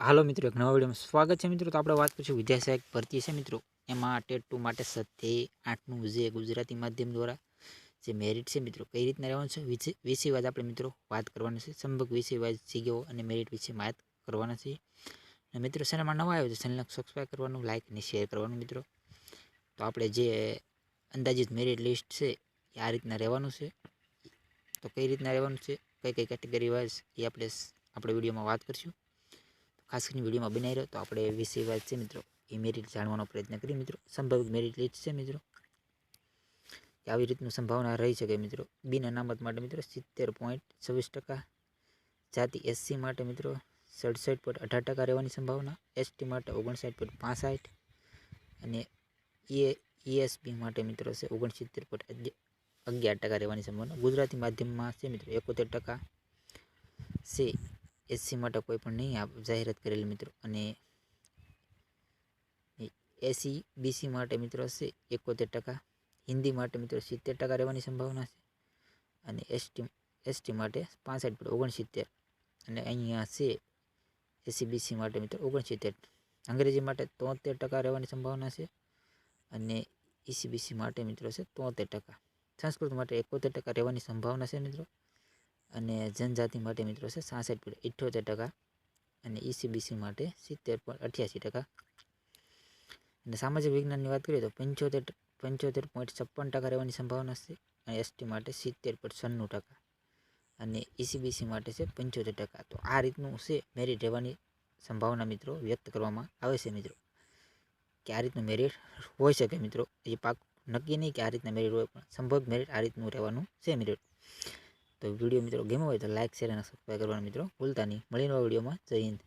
હાલો મિત્રો, એક નવા વિડીયોમાં સ્વાગત છે મિત્રો. તો આપણે વાત કરીશું વિદ્યા સહાયક ભરતી છે મિત્રો. એમાં ટેટ ટુ માટે સત્ય આઠનું જે ગુજરાતી માધ્યમ દ્વારા જે મેરિટ છે મિત્રો, કઈ રીતના રહેવાનું છે? વિશે વાત આપણે મિત્રો વાત કરવાની છે. સંભગ વિષય વાત, જગ્યાઓ અને મેરિટ વિશે વાત કરવાના છે અને મિત્રો ચેનલમાં નવા આવ્યો છે ચેનલને સબસ્ક્રાઈબ કરવાનું લાઇક અને શેર કરવાનું મિત્રો. તો આપણે જે અંદાજિત મેરિટ લિસ્ટ છે એ આ રીતના રહેવાનું છે. તો કઈ રીતના રહેવાનું છે? કઈ કઈ કેટેગરી વાઇઝ એ આપણે આપણે વિડીયોમાં વાત કરીશું. ખાસ કરીને વિડીયોમાં બનાવી રહ્યો, તો આપણે વિશે વાત છે મિત્રો. એ મેરિટ જાણવાનો પ્રયત્ન કરીએ મિત્રો. સંભવિત મેરિટ લિસ્ટ છે મિત્રો. આવી રીતનું સંભાવના રહી શકે મિત્રો. બિન અનામત માટે મિત્રો સિત્તેર પોઈન્ટ છવ્વીસ ટકા, જાતિ એસસી માટે મિત્રો સડસઠ પોઈન્ટ અઢાર ટકા રહેવાની સંભાવના એસટી માટે ઓગણસાઠ પોઈન્ટ પાસઠ અને એ ઈએસબી માટે મિત્રો છે ઓગણસિત્તેર પોઈન્ટ અગિયાર ટકા રહેવાની સંભાવના. ગુજરાતી માધ્યમમાં છે મિત્રો એકોતેર ટકા. છે એસસી માટે કોઈ પણ નહીં આપ જાહેરાત કરેલી મિત્રો. અને એસી, બીસી માટે મિત્રો છે એકોતેર ટકા, હિન્દી માટે મિત્રો સિત્તેર ટકા રહેવાની સંભાવના છે. અને એસટી એસટી માટે પાસઠ ઓગણસિત્તેર અને અહીંયા છે એસી, બીસી માટે મિત્રો ઓગણસિત્તેર. અંગ્રેજી માટે તોતેર ટકા રહેવાની સંભાવના છે અને ઈસીબીસી માટે મિત્રો છે તોતેર ટકા. સંસ્કૃત માટે એકોતેર ટકા રહેવાની સંભાવના છે મિત્રો. અને જનજાતિ માટે મિત્રો છે સાસઠ પોઈન્ટ ઇઠ્ઠોતેર ટકા અને ઈસીબીસી માટે સિત્તેર પોઈન્ટ અઠ્યાસી ટકા. અને સામાજિક વિજ્ઞાનની વાત કરીએ તો પંચોતેર પંચોતેર પોઈન્ટ છપ્પન ટકા રહેવાની સંભાવના છે અને એસટી માટે સિત્તેર પોઈન્ટ છન્નું ટકા. અને ઈસીબીસી માટે છે પંચોતેર ટકા. તો આ રીતનું છે મેરિટ રહેવાની સંભાવના મિત્રો વ્યક્ત કરવામાં આવે છે મિત્રો. કે આ રીતનું મેરિટ હોઈ શકે મિત્રો. એ પાક, નક્કી નહીં કે આ રીતના મેરિટ હોય પણ સંભવ મેરિટ આ રીતનું રહેવાનું છે મેરિટ તો વીડિયો મિત્રો ગમ્યો હોય તો લાઇક શેર અને સબસ્ક્રાઈબ કરવાનું મિત્રો ભૂલતા નહીં. મળીને વિડીયોમાં. જય હિન્દ.